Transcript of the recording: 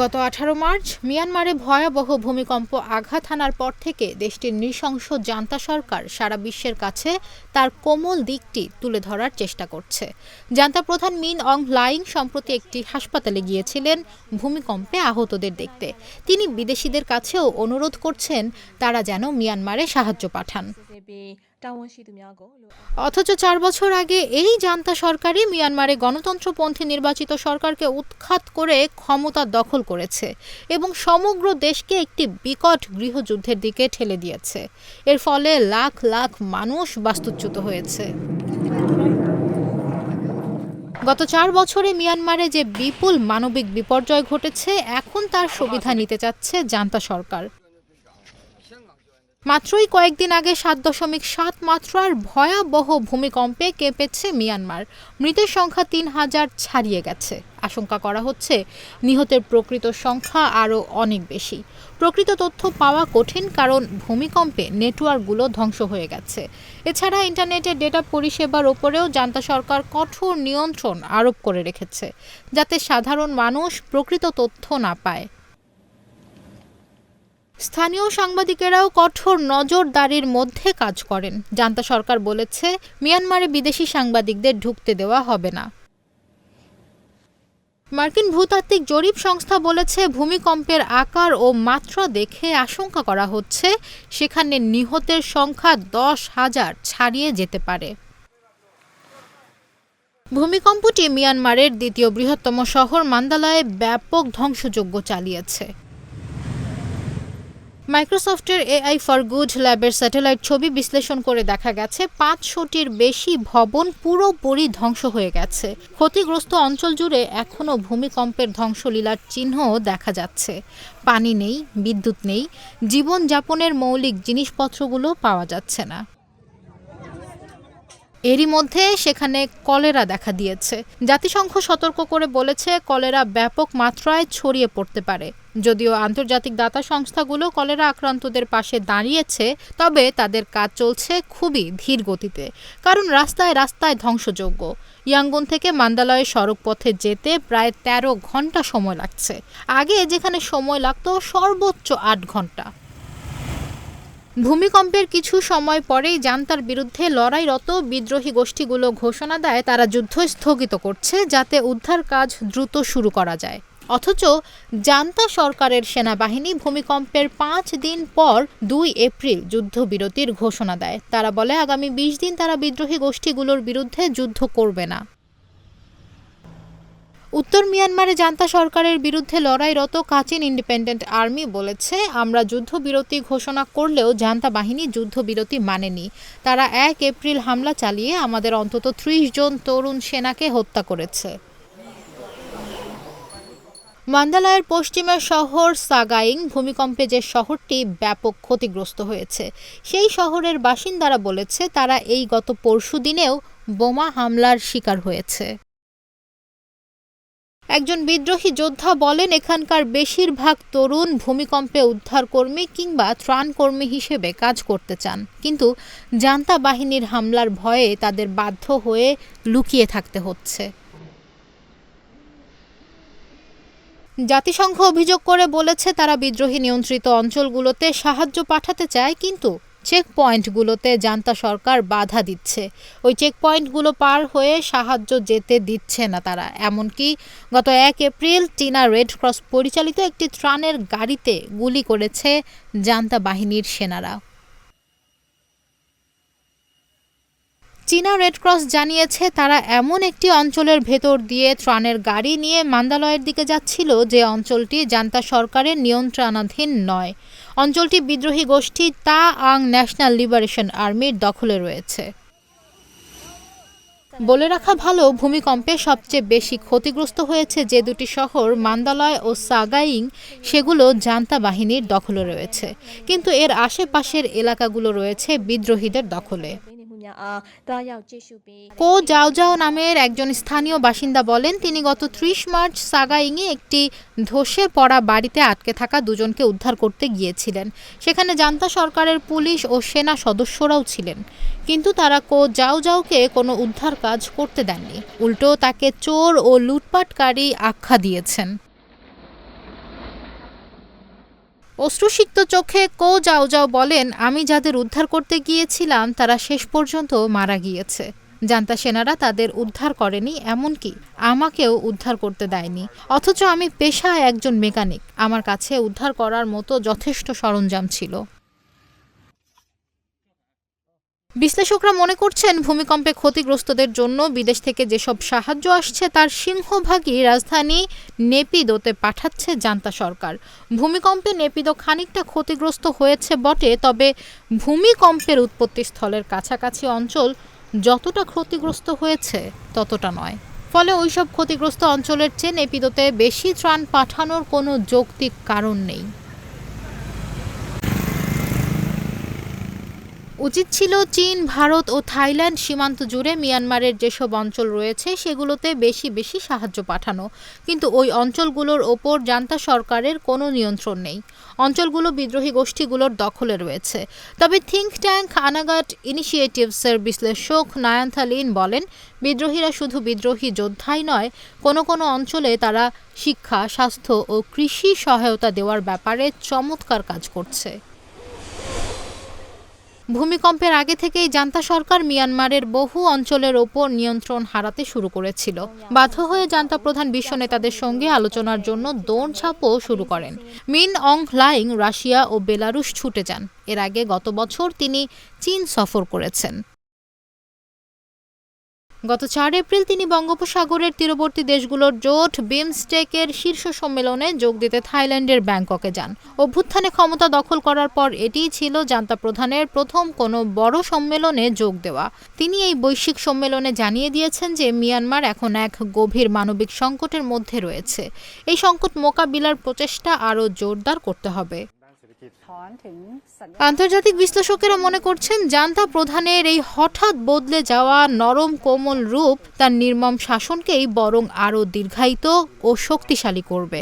গত আঠারো মার্চ মিয়ানমারে ভয়াবহ ভূমিকম্প আঘাত হানার পর থেকে দেশটির নৃশংস জান্তা সরকার সারা বিশ্বের কাছে তার কোমল দিকটি তুলে ধরার চেষ্টা করছে। জান্তা প্রধান মিন অং লাইং সম্প্রতি একটি হাসপাতালে গিয়েছিলেন ভূমিকম্পে আহতদের দেখতে। তিনি বিদেশিদের কাছেও অনুরোধ করছেন তারা যেন মিয়ানমারে সাহায্য পাঠান। অথচ চার বছর আগে এই জান্তা সরকারই মিয়ানমারে গণতন্ত্রপন্থী নির্বাচিত সরকারকে উৎখাত করে ক্ষমতা দখল করেছে এবং সমগ্র দেশকে একটি বিকট গৃহযুদ্ধের দিকে ঠেলে দিয়েছে। এর ফলে লাখ লাখ মানুষ বাস্তুচ্যুত হয়েছে। গত চার বছরে মিয়ানমারে যে বিপুল মানবিক বিপর্যয় ঘটেছে, এখন তার সুবিধা নিতে চাচ্ছে জান্তা সরকার। মাত্রই কয়েকদিন আগে সাত দশমিক সাত মাত্রার ভয়াবহ ভূমিকম্পে কেঁপেছে মিয়ানমার। মৃতের সংখ্যা তিন হাজার ছাড়িয়ে গেছে। আশঙ্কা করা হচ্ছে নিহতের প্রকৃত সংখ্যা আরও অনেক বেশি। প্রকৃত তথ্য পাওয়া কঠিন কারণ ভূমিকম্পে নেটওয়ার্কগুলো ধ্বংস হয়ে গেছে। এছাড়া ইন্টারনেটের ডেটা পরিষেবার ওপরেও জান্তা সরকার কঠোর নিয়ন্ত্রণ আরোপ করে রেখেছে, যাতে সাধারণ মানুষ প্রকৃত তথ্য না পায়। স্থানীয় সাংবাদিকেরাও কঠোর নজরদারির মধ্যে কাজ করেন। জান্তা সরকার বলেছে, মিয়ানমারে বিদেশি সাংবাদিকদের ঢুকতে দেওয়া হবে না। মার্কিন ভূতাত্ত্বিক জরিপ সংস্থা বলেছে, ভূমিকম্পের আকার ও মাত্রা দেখে আশঙ্কা করা হচ্ছে, সেখানে নিহতের সংখ্যা দশ হাজার ছাড়িয়ে যেতে পারে। ভূমিকম্পটি মিয়ানমারের দ্বিতীয় বৃহত্তম শহর মান্দালয়ে ব্যাপক ধ্বংসযজ্ঞ চালিয়েছে। মাইক্রোসফটের এআই ফর গুড ল্যাবের স্যাটেলাইট ছবি বিশ্লেষণ করে দেখা গেছে, পাঁচশোটির বেশি ভবন পুরোপুরি ধ্বংস হয়ে গেছে। ক্ষতিগ্রস্ত অঞ্চল জুড়ে এখনও ভূমিকম্পের ধ্বংসলীলার চিহ্ন দেখা যাচ্ছে। পানি নেই, বিদ্যুৎ নেই, জীবনযাপনের মৌলিক জিনিসপত্রগুলো পাওয়া যাচ্ছে না। এরই মধ্যে সেখানে কলেরা দেখা দিয়েছে। জাতিসংঘ সতর্ক করে বলেছে, কলেরা ব্যাপক মাত্রায় ছড়িয়ে পড়তে পারে। যদিও আন্তর্জাতিক দাতা সংস্থাগুলো কলেরা আক্রান্তদের পাশে দাঁড়িয়েছে, তবে তাদের কাজ চলছে খুবই ধীর গতিতে। কারণ রাস্তায় রাস্তায় ধ্বংসযোগ্য। ইয়াঙ্গুন থেকে মান্দালয়ে সড়ক পথে যেতে প্রায় ১৩ ঘণ্টা সময় লাগছে। আগে যেখানে সময় লাগতো, সর্বোচ্চ আট ঘণ্টা ভূমিকম্পের কিছু সময় পরেই জান্তার বিরুদ্ধে লড়াইরত বিদ্রোহী গোষ্ঠীগুলো ঘোষণা দেয় তারা যুদ্ধ স্থগিত করছে যাতে উদ্ধার কাজ দ্রুত শুরু করা যায়। অথচ জান্তা সরকারের সেনাবাহিনী ভূমিকম্পের পাঁচ দিন পর দুই এপ্রিল যুদ্ধবিরতির ঘোষণা দেয়। তারা বলে, আগামী বিশ দিন তারা বিদ্রোহী গোষ্ঠীগুলোর বিরুদ্ধে যুদ্ধ করবে না। উত্তর মিয়ানমারে জান্তা সরকারের বিরুদ্ধে লড়াইরত কাচিন ইন্ডিপেন্ডেন্ট আর্মি বলেছে, আমরা যুদ্ধবিরতি ঘোষণা করলেও জান্তা বাহিনী যুদ্ধবিরতি মানেনি। তারা এক এপ্রিল হামলা চালিয়ে আমাদের অন্তত ত্রিশ জন তরুণ সেনাকে হত্যা করেছে। মান্দালয়ের পশ্চিমের শহর সাগাইং ভূমিকম্পে যে শহরটি ব্যাপক ক্ষতিগ্রস্ত হয়েছে, সেই শহরের বাসিন্দারা বলেছে, তারা এই গত পরশু দিনেও বোমা হামলার শিকার হয়েছে। একজন বিদ্রোহী যোদ্ধা বলেন, এখানকার বেশিরভাগ তরুণ ভূমিকম্পে উদ্ধারকর্মী কিংবা ত্রাণকর্মী হিসেবে কাজ করতে চান। কিন্তু জান্তা বাহিনীর হামলার ভয়ে তাদের বাধ্য হয়ে লুকিয়ে থাকতে হচ্ছে। জাতিসংঘ অভিযোগ করে বলেছে, তারা বিদ্রোহী নিয়ন্ত্রিত অঞ্চলগুলোতে সাহায্য পাঠাতে চায়, কিন্তু চেক পয়েন্টগুলোতে জান্তা সরকার বাধা দিচ্ছে। ওই চেক পয়েন্টগুলো পার হয়ে সাহায্য যেতে দিচ্ছে না তারা। এমনকি গত এক এপ্রিল চীনা রেড ক্রস পরিচালিত একটি ত্রাণের গাড়িতে গুলি করেছে জান্তা বাহিনীর সেনারা। চীনা রেড ক্রস জানিয়েছে, তারা এমন একটি অঞ্চলের ভেতর দিয়ে ত্রাণের গাড়ি নিয়ে মান্দালয়ের দিকে যাচ্ছিল, যে অঞ্চলটি জান্তা সরকারের নিয়ন্ত্রণাধীন নয়। অঞ্চলটি বিদ্রোহী গোষ্ঠী তা আং ন্যাশনাল লিবারেশন আর্মির দখলে রয়েছে। বলে রাখা ভালো, ভূমিকম্পে সবচেয়ে বেশি ক্ষতিগ্রস্ত হয়েছে যে দুটি শহর, মান্দালয় ও সাগাইং, সেগুলো জান্তা বাহিনীর দখলে রয়েছে। কিন্তু এর আশেপাশের এলাকাগুলো রয়েছে বিদ্রোহীদের দখলে। কো যাও যাও নামের একজন স্থানীয় বাসিন্দা বলেন, তিনি গত ত্রিশ মার্চ সাগাইংয়ে একটি ধসে পড়া বাড়িতে আটকে থাকা দুজনকে উদ্ধার করতে গিয়েছিলেন। সেখানে জান্তা সরকারের পুলিশ ও সেনা সদস্যরাও ছিলেন, কিন্তু তারা কো যাও যাওকে কোনো উদ্ধার কাজ করতে দেননি। উল্টো তাকে চোর ও লুটপাটকারী আখ্যা দিয়েছেন। অশ্রুসিক্ত চোখে কো যাও যাও বলেন, আমি যাদের উদ্ধার করতে গিয়েছিলাম, তারা শেষ পর্যন্ত মারা গিয়েছে। জানতা সেনারা তাদের উদ্ধার করেনি, এমনকি আমাকেও উদ্ধার করতে দেয়নি। অথচ আমি পেশায় একজন মেকানিক। আমার কাছে উদ্ধার করার মতো যথেষ্ট সরঞ্জাম ছিল। বিশ্লেষকরা মনে করছেন ভূমিকম্পে ক্ষতিগ্রস্তদের জন্য বিদেশ থেকে যেসব সাহায্য আসছে, তার সিংহভাগই রাজধানী নেপিদোতে পাঠাচ্ছে জান্তা সরকার। ভূমিকম্পে নেপিদো খানিকটা ক্ষতিগ্রস্ত হয়েছে বটে, তবে ভূমিকম্পের উৎপত্তিস্থলের কাছাকাছি অঞ্চল যতটা ক্ষতিগ্রস্ত হয়েছে ততটা নয়। ফলে ওইসব ক্ষতিগ্রস্ত অঞ্চলের চেয়ে নেপিদোতে বেশি ত্রাণ পাঠানোর কোনো যৌক্তিক কারণ নেই। উচিত ছিল চীন, ভারত ও থাইল্যান্ড সীমান্ত জুড়ে মিয়ানমারের যেসব অঞ্চল রয়েছে সেগুলোতে বেশি বেশি সাহায্য পাঠানো। কিন্তু ওই অঞ্চলগুলোর ওপর জান্তা সরকারের কোনো নিয়ন্ত্রণ নেই। অঞ্চলগুলো বিদ্রোহী গোষ্ঠীগুলোর দখলে রয়েছে। তবে থিঙ্ক ট্যাঙ্ক আনাগাট ইনিশিয়েটিভসের বিশ্লেষক নায়ান্থা লিন বলেন, বিদ্রোহীরা শুধু বিদ্রোহী যোদ্ধাই নয়, কোনো কোনো অঞ্চলে তারা শিক্ষা, স্বাস্থ্য ও কৃষি সহায়তা দেওয়ার ব্যাপারে চমৎকার কাজ করছে। ভূমিকম্পের আগে থেকেই জান্তা সরকার মিয়ানমারের বহু অঞ্চলের ওপর নিয়ন্ত্রণ হারাতে শুরু করেছিল। বাধ্য হয়ে জান্তা প্রধান বিশ্ব নেতাদের সঙ্গে আলোচনার জন্য দৌড়ঝাঁপও শুরু করেন। মিন অং হ্লাইং রাশিয়া ও বেলারুশ ছুটে যান। এর আগে গত বছর তিনি চীন সফর করেছেন। গত চার এপ্রিল তিনি বঙ্গোপসাগরের তীরবর্তী দেশগুলোর জোট বিমস্টেকের শীর্ষ সম্মেলনে যোগ দিতে থাইল্যান্ডের ব্যাংককে যান। অভ্যুত্থানে ক্ষমতা দখল করার পর এটিই ছিল জান্তা প্রধানের প্রথম কোনো বড় সম্মেলনে যোগ দেওয়া। তিনি এই বৈশ্বিক সম্মেলনে জানিয়ে দিয়েছেন যে মিয়ানমার এখন এক গভীর মানবিক সংকটের মধ্যে রয়েছে। এই সংকট মোকাবিলার প্রচেষ্টা আরও জোরদার করতে হবে। আন্তর্জাতিক বিশ্লেষকেরা মনে করছেন জান্তা প্রধানের এই হঠাৎ বদলে যাওয়া নরম কোমল রূপ তার নির্মম শাসনকেই বরং আরও দীর্ঘায়িত ও শক্তিশালী করবে।